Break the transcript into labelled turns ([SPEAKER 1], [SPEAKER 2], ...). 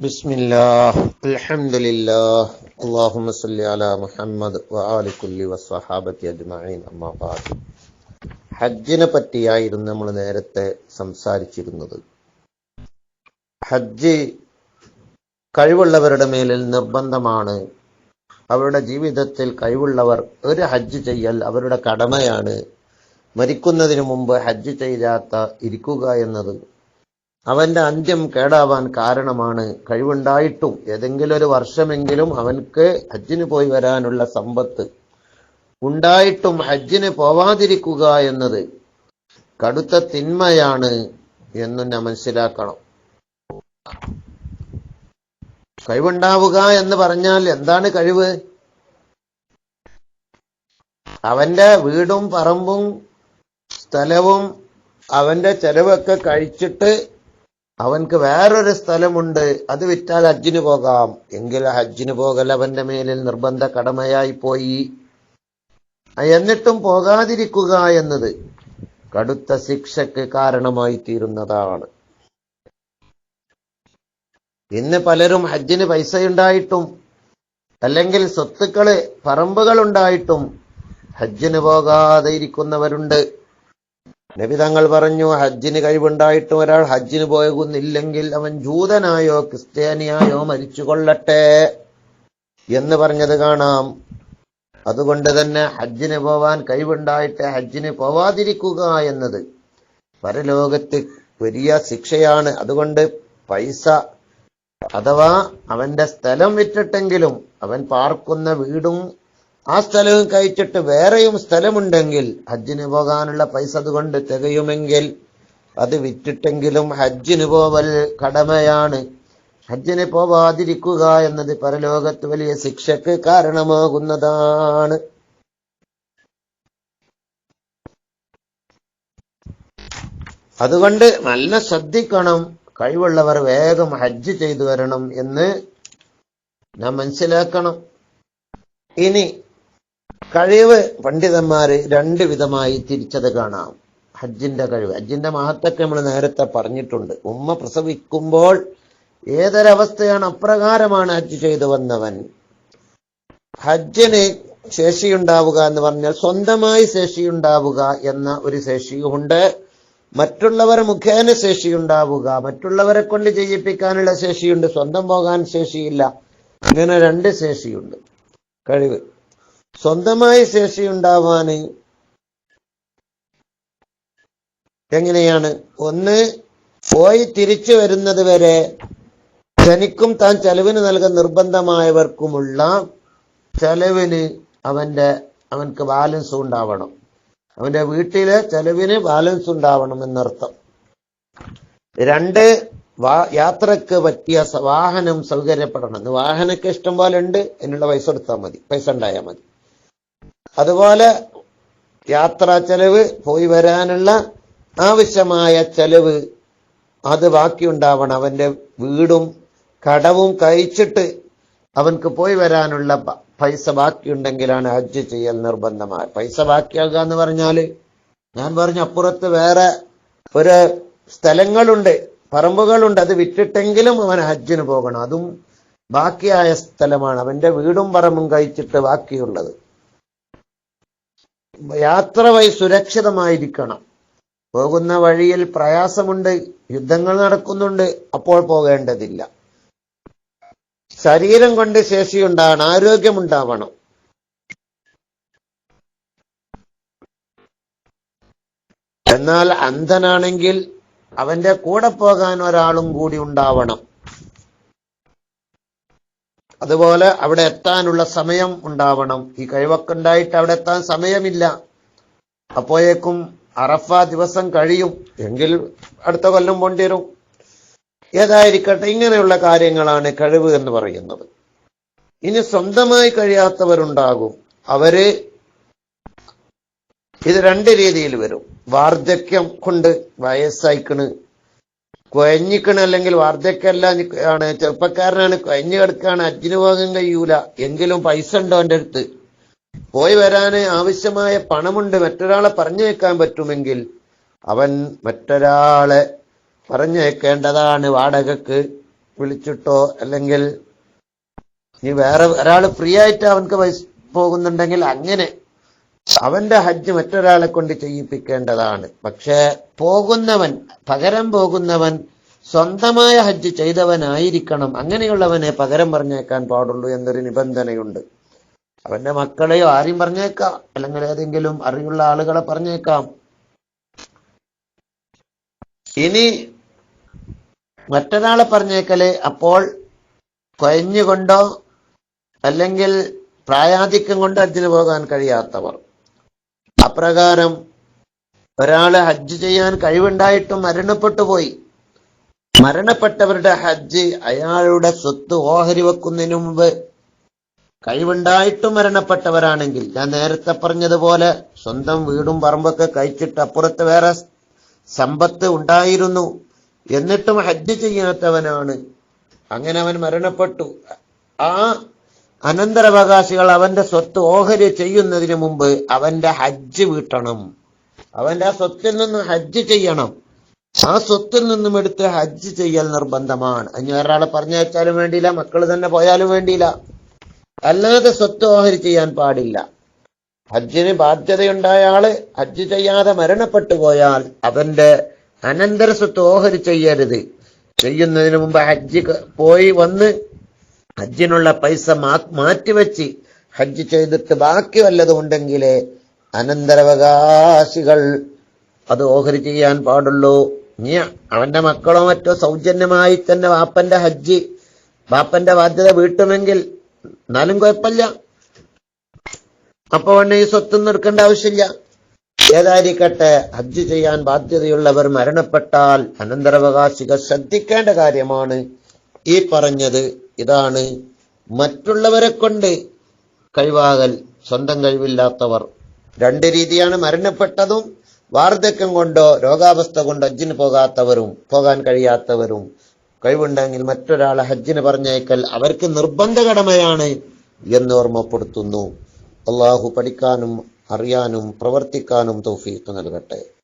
[SPEAKER 1] بسم الله الحمد لله اللهم صل على محمد وآل كل والصحابة أجمعين أما بعد ഹജ്ജിനെ പറ്റിയായിരുന്നു നമ്മൾ നേരത്തെ സംസാരിച്ചിരുന്നത് ഹജ്ജ് കഴിവുള്ളവരുടെ മേലിൽ നിർബന്ധമാണ് അവരുടെ ജീവിതത്തിൽ കഴിവുള്ളവർ ഒരു ഹജ്ജ് ചെയ്യൽ അവരുടെ കടമയാണ് മരിക്കുന്നതിന് മുമ്പ് ഹജ്ജ് ചെയ്യാത്ത ഇരിക്കുക എന്നത് അവന്റെ അന്ത്യം കേടാവാൻ കാരണമാണ്. കഴിവുണ്ടായിട്ടും ഏതെങ്കിലും ഒരു വർഷമെങ്കിലും അവൻക്ക് ഹജ്ജിന് പോയി വരാനുള്ള സമ്പത്ത്. ഉണ്ടായിട്ടും ഹജ്ജിന് പോവാതിരിക്കുക എന്നത് കടുത്ത തിന്മയാണ് എന്ന് ഞാൻ മനസ്സിലാക്കണം. കഴിവുണ്ടാവുക എന്ന് പറഞ്ഞാൽ എന്താണ് കഴിവ്? അവന്റെ വീടും പറമ്പും സ്ഥലവും അവന്റെ ചെലവൊക്കെ കഴിച്ചിട്ട് അവൻക്ക് വേറൊരു സ്ഥലമുണ്ട്. അത് വിറ്റാൽ ഹജ്ജിന് പോകാം. എങ്കിൽ ഹജ്ജിന് പോകൽ അവന്റെ മേലിൽ നിർബന്ധ കടമയായി പോയി. എന്നിട്ടും പോകാതിരിക്കുക എന്നത് കടുത്ത ശിക്ഷയ്ക്ക് കാരണമായി തീരുന്നതാണ്. ഇന്ന് പലരും ഹജ്ജിന് പൈസയുണ്ടായിട്ടും അല്ലെങ്കിൽ സ്വത്തുക്കൾ പറമ്പുകൾ ഉണ്ടായിട്ടും ഹജ്ജിന് പോകാതെ ഇരിക്കുന്നവരുണ്ട്. നബി തങ്ങൾ പറഞ്ഞു ഹജ്ജിന് കഴിവുണ്ടായിട്ടും ഒരാൾ ഹജ്ജിന് പോകുന്നില്ലെങ്കിൽ അവൻ ജൂതനായോ ക്രിസ്ത്യാനിയായോ മരിച്ചു കൊള്ളട്ടെ എന്ന് പറഞ്ഞത് കാണാം. അതുകൊണ്ട് തന്നെ ഹജ്ജിന് പോവാൻ കഴിവുണ്ടായിട്ട് ഹജ്ജിന് പോവാതിരിക്കുക എന്നത് പരലോകത്ത് വലിയ ശിക്ഷയാണ്. അതുകൊണ്ട് പൈസ അഥവാ അവന്റെ സ്ഥലം വിറ്റിട്ടെങ്കിലും അവൻ പാർക്കുന്ന വീടും ആ സ്ഥലവും കഴിച്ചിട്ട് വേറെയും സ്ഥലമുണ്ടെങ്കിൽ ഹജ്ജിന് പോകാനുള്ള പൈസ അതുകൊണ്ട് തികയുമെങ്കിൽ അത് വിറ്റിട്ടെങ്കിലും ഹജ്ജിന് പോവൽ കടമയാണ്. ഹജ്ജിന് പോവാതിരിക്കുക എന്നത് പരലോകത്ത് വലിയ ശിക്ഷക്ക് കാരണമാകുന്നതാണ്. അതുകൊണ്ട് നല്ല ശ്രദ്ധിക്കണം കഴിവുള്ളവർ വേഗം ഹജ്ജ് ചെയ്തു വരണം എന്ന് നാം മനസ്സിലാക്കണം. ഇനി കഴിവ് പണ്ഡിതന്മാര് രണ്ട് വിധമായി തിരിച്ചത് കാണാം. ഹജ്ജിന്റെ കഴിവ്. ഹജ്ജിന്റെ മഹത്വത്തെ നമ്മൾ നേരത്തെ പറഞ്ഞിട്ടുണ്ട്. ഉമ്മ പ്രസവിക്കുമ്പോൾ ഏതൊരവസ്ഥയാണ് അപ്രകാരമാണ് ഹജ്ജ് ചെയ്തു വന്നവൻ? ഹജ്ജിന് ശേഷിയുണ്ടാവുക എന്ന് പറഞ്ഞാൽ സ്വന്തമായി ശേഷിയുണ്ടാവുക എന്ന ഒരു ശേഷിയുമുണ്ട് മറ്റുള്ളവർ മുഖേന ശേഷിയുണ്ടാവുക. മറ്റുള്ളവരെ കൊണ്ട് ചെയ്യിപ്പിക്കാനുള്ള ശേഷിയുണ്ട്. സ്വന്തം പോകാൻ ശേഷിയില്ല. ഇങ്ങനെ രണ്ട് ശേഷിയുണ്ട്. കഴിവ്. സ്വന്തമായി ശേഷിയുണ്ടാവാന് എങ്ങനെയാണ്? ഒന്ന് പോയി തിരിച്ചു വരുന്നത് വരെ തനിക്കും താൻ ചെലവിന് നൽകാൻ നിർബന്ധമായവർക്കുമുള്ള ചെലവിന് അവന്റെ അവൻക്ക് ബാലൻസ് ഉണ്ടാവണം. അവന്റെ വീട്ടിലെ ചെലവിന് ബാലൻസ് ഉണ്ടാവണം എന്നർത്ഥം. രണ്ട് യാത്രയ്ക്ക് പറ്റിയ വാഹനം സൗകര്യപ്പെടണം. വാഹനമൊക്കെ ഇഷ്ടം പോലെ ഉണ്ട് എന്നുള്ള പൈസ കൊടുത്താൽ മതി. പൈസ ഉണ്ടായാൽ മതി. അതുപോലെ യാത്രാ ചെലവ് പോയി വരാനുള്ള ആവശ്യമായ ചെലവ് അത് ബാക്കിയുണ്ടാവണം. അവന്റെ വീടും കടവും കഴിച്ചിട്ട് അവൻക്ക് പോയി വരാനുള്ള പൈസ ബാക്കിയുണ്ടെങ്കിലാണ് ഹജ്ജ് ചെയ്യൽ നിർബന്ധമായ പൈസ ബാക്കിയാകുക എന്ന് പറഞ്ഞാൽ ഞാൻ പറഞ്ഞ അപ്പുറത്ത് വേറെ ഒരു സ്ഥലങ്ങളുണ്ട് പറമ്പുകളുണ്ട് അത് വിറ്റിട്ടെങ്കിലും അവൻ ഹജ്ജിന് പോകണം. അതും ബാക്കിയായ സ്ഥലമാണ്. അവന്റെ വീടും പറമ്പും കഴിച്ചിട്ട് ബാക്കിയുള്ളത്. യാത്ര വഴി സുരക്ഷിതമായിരിക്കണം. പോകുന്ന വഴിയിൽ പ്രയാസമുണ്ട് യുദ്ധങ്ങൾ നടക്കുന്നുണ്ട് അപ്പോൾ പോകേണ്ടതില്ല. ശരീരം കൊണ്ട് ശേഷിയുണ്ടാവണം ആരോഗ്യമുണ്ടാവണം. എന്നാൽ അന്ധനാണെങ്കിൽ അവന്റെ കൂടെ പോകാൻ ഒരാളും കൂടി ഉണ്ടാവണം. അതുപോലെ അവിടെ എത്താനുള്ള സമയം ഉണ്ടാവണം. ഈ കഴിവൊക്കെ ഉണ്ടായിട്ട് അവിടെ എത്താൻ സമയമില്ല. അപ്പോഴേക്കും അറഫ ദിവസം കഴിയും. എങ്കിൽ അടുത്ത കൊല്ലം പോണ്ടി വരും ഏതായിരിക്കട്ടെ ഇങ്ങനെയുള്ള കാര്യങ്ങളാണ് കഴിവ് എന്ന് പറയുന്നത്. ഇനി സ്വന്തമായി കഴിയാത്തവരുണ്ടാകും. അവർ ഇത് രണ്ട് രീതിയിൽ വരും. വാർദ്ധക്യം കൊണ്ട് വയസ്സായിക്കണ് കുഴഞ്ഞിക്കണ് അല്ലെങ്കിൽ വാർദ്ധക്യമല്ല ആണ്. ചെറുപ്പക്കാരനാണ് കൊയഞ്ഞു കിടക്കാണ്. അജ്ജിന് പോകാൻ കഴിയൂല. എങ്കിലും പൈസ ഉണ്ടോ എന്റെ അടുത്ത്? പോയി വരാന് ആവശ്യമായ പണമുണ്ട്. മറ്റൊരാളെ പറഞ്ഞേക്കാൻ പറ്റുമെങ്കിൽ അവൻ മറ്റൊരാളെ പറഞ്ഞേക്കേണ്ടതാണ് വാടകക്ക് വിളിച്ചിട്ടോ അല്ലെങ്കിൽ ഇനി വേറെ ഒരാൾ ഫ്രീ ആയിട്ട് അവൻക്ക് പൈസ പോകുന്നുണ്ടെങ്കിൽ അങ്ങനെ അവന്റെ ഹജ്ജ് മറ്റൊരാളെ കൊണ്ട് ചെയ്യിപ്പിക്കേണ്ടതാണ്. പക്ഷേ പോകുന്നവൻ പകരം പോകുന്നവൻ സ്വന്തമായ ഹജ്ജ് ചെയ്തവനായിരിക്കണം. അങ്ങനെയുള്ളവനെ പകരം പറഞ്ഞേക്കാൻ പാടുള്ളൂ എന്നൊരു നിബന്ധനയുണ്ട്. അവന്റെ മക്കളെയോ ആരെയും പറഞ്ഞേക്കാം. അല്ലെങ്കിൽ ഏതെങ്കിലും അറിവുള്ള ആളുകളെ പറഞ്ഞേക്കാം. ഇനി മറ്റൊരാളെ പറഞ്ഞേക്കൽ അപ്പോൾ കൊയഞ്ഞുകൊണ്ടോ അല്ലെങ്കിൽ പ്രായാധിക്യം കൊണ്ട് ഹജ്ജിന് പോകാൻ കഴിയാത്തവർ. അപ്രകാരം ഒരാൾ ഹജ്ജ് ചെയ്യാൻ കഴിവുണ്ടായിട്ടും മരണപ്പെട്ടു പോയി. മരണപ്പെട്ടവരുടെ ഹജ്ജ് അയാളുടെ സ്വത്ത് ഓഹരി വെക്കുന്നതിന് മുമ്പ് കഴിവുണ്ടായിട്ടും മരണപ്പെട്ടവരാണെങ്കിൽ ഞാൻ നേരത്തെ പറഞ്ഞതുപോലെ സ്വന്തം വീടും പറമ്പൊക്കെ കഴിച്ചിട്ട് അപ്പുറത്ത് വേറെ സമ്പത്ത് ഉണ്ടായിരുന്നു എന്നിട്ടും ഹജ്ജ് ചെയ്യാത്തവനാണ്. അങ്ങനെ അവൻ മരണപ്പെട്ടു. ആ അനന്തരാവകാശികൾ അവന്റെ സ്വത്ത് ഓഹരി ചെയ്യുന്നതിന് മുമ്പ് അവന്റെ ഹജ്ജ് വീട്ടണം. അവന്റെ ആ സ്വത്തിൽ നിന്ന് ഹജ്ജ് ചെയ്യണം. ആ സ്വത്തിൽ നിന്നും എടുത്ത് ഹജ്ജ് ചെയ്യൽ നിർബന്ധമാണ്. അഞ്ഞു ഒരാളെ പറഞ്ഞയച്ചാലും വേണ്ടിയില്ല മക്കൾ തന്നെ പോയാലും വേണ്ടിയില്ല. അല്ലാതെ സ്വത്ത് ഓഹരി ചെയ്യാൻ പാടില്ല. ഹജ്ജിന് ബാധ്യതയുണ്ടായ ആൾ ഹജ്ജ് ചെയ്യാതെ മരണപ്പെട്ടു പോയാൽ അവന്റെ അനന്തര സ്വത്ത് ഓഹരി ചെയ്യരുത്. ചെയ്യുന്നതിന് മുമ്പ് ഹജ്ജ് പോയി വന്ന് ഹജ്ജിനുള്ള പൈസ മാറ്റിവെച്ച് ഹജ്ജ് ചെയ്തിട്ട് ബാക്കി വല്ലതും ഉണ്ടെങ്കിൽ അനന്തരാവകാശികൾ അത് ഓഹരി ചെയ്യാൻ പാടുള്ളൂ. ഇനി അവന്റെ മക്കളോ മറ്റോ സൗജന്യമായി തന്നെ വാപ്പന്റെ ഹജ്ജ് വാപ്പന്റെ ബാധ്യത വീട്ടുമെങ്കിൽ എന്നാലും കുഴപ്പമില്ല. അപ്പൊ അവന് ഈ സ്വത്തൊന്നും എടുക്കേണ്ട ആവശ്യമില്ല. ഏതായിരിക്കട്ടെ ഹജ്ജ് ചെയ്യാൻ ബാധ്യതയുള്ളവർ മരണപ്പെട്ടാൽ അനന്തരാവകാശികൾ ശ്രദ്ധിക്കേണ്ട കാര്യമാണ് ഈ പറഞ്ഞത്. ഇതാണ് മറ്റുള്ളവരെ കൊണ്ട് കഴിവാകൽ സ്വന്തം കഴിവില്ലാത്തവർ. രണ്ട് രീതിയാണ് മരണപ്പെട്ടതും വാർദ്ധക്യം കൊണ്ടോ രോഗാവസ്ഥ കൊണ്ടോ ഹജ്ജിന് പോകാത്തവരും പോകാൻ കഴിയാത്തവരും. കഴിവുണ്ടെങ്കിൽ മറ്റൊരാളെ ഹജ്ജിന് പറഞ്ഞേക്കൽ അവർക്ക് നിർബന്ധ കടമയാണ് എന്ന് ഓർമ്മപ്പെടുത്തുന്നു. അള്ളാഹു പഠിക്കാനും അറിയാനും പ്രവർത്തിക്കാനും തൗഫീഖ് നൽകട്ടെ.